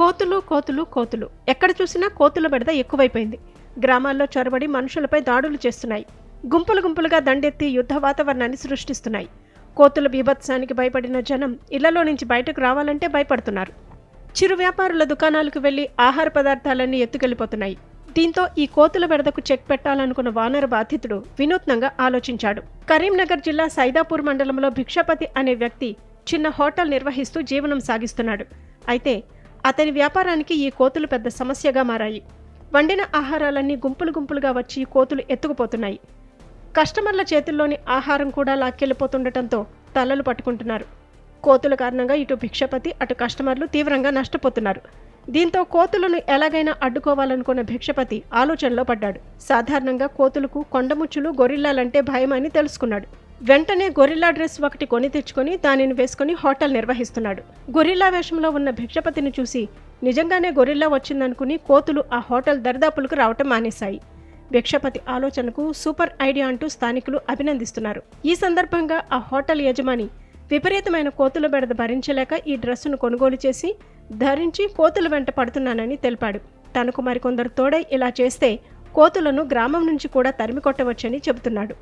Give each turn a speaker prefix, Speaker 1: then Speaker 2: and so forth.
Speaker 1: కోతులు కోతులు కోతులు. ఎక్కడ చూసినా కోతుల బెడద ఎక్కువైపోయింది. గ్రామాల్లో చొరబడి మనుషులపై దాడులు చేస్తున్నాయి. గుంపులు గుంపులుగా దండెత్తి యుద్ధ వాతావరణాన్ని సృష్టిస్తున్నాయి. కోతుల బీభత్సానికి భయపడిన జనం ఇళ్ళలో నుంచి బయటకు రావాలంటే భయపడుతున్నారు. చిరు వ్యాపారుల దుకాణాలకు వెళ్ళి ఆహార పదార్థాలన్నీ ఎత్తుకెళ్ళిపోతున్నాయి దీంతో ఈ కోతుల బెడదకు చెక్ పెట్టాలనుకున్న వానర బాధితుడు వినూత్నంగా ఆలోచించాడు. కరీంనగర్ జిల్లా సైదాపూర్ మండలంలో భిక్షపతి అనే వ్యక్తి చిన్న హోటల్ నిర్వహిస్తూ జీవనం సాగిస్తున్నాడు. అయితే అతని వ్యాపారానికి ఈ కోతులు పెద్ద సమస్యగా మారాయి. వండిన ఆహారాలన్నీ గుంపులు గుంపులుగా వచ్చి కోతులు ఎత్తుకుపోతున్నాయి. కస్టమర్ల చేతుల్లోని ఆహారం కూడా లాక్కెళ్ళిపోతుండటంతో తలలు పట్టుకుంటున్నారు. కోతుల కారణంగా ఇటు భిక్షపతి అటు కస్టమర్లు తీవ్రంగా నష్టపోతున్నారు. దీంతో కోతులను ఎలాగైనా అడ్డుకోవాలనుకున్న భిక్షపతి ఆలోచనలో పడ్డాడు. సాధారణంగా కోతులకు కొండముచ్చులు గొరిల్లాలంటే భయమని తెలుసుకున్నాడు. వెంటనే గొరిల్లా డ్రెస్ ఒకటి కొని తెచ్చుకొని దానిని వేసుకుని హోటల్ నిర్వహిస్తున్నాడు. గొరిల్లా వేషంలో ఉన్న భిక్షపతిని చూసి నిజంగానే గొరిల్లా వచ్చిందనుకుని కోతులు ఆ హోటల్ దరిదాపులకు రావటం మానేశాయి. భిక్షపతి ఆలోచనకు సూపర్ ఐడియా అంటూ స్థానికులు అభినందిస్తున్నారు. ఈ సందర్భంగా ఆ హోటల్ యజమాని విపరీతమైన కోతుల బెడద భరించలేక ఈ డ్రెస్సును కొనుగోలు చేసి ధరించి కోతుల వెంట పడుతున్నానని తెలిపాడు. తనకు మరికొందరు తోడై ఇలా చేస్తే కోతులను గ్రామం నుంచి కూడా తరిమి కొట్టవచ్చని చెబుతున్నాడు.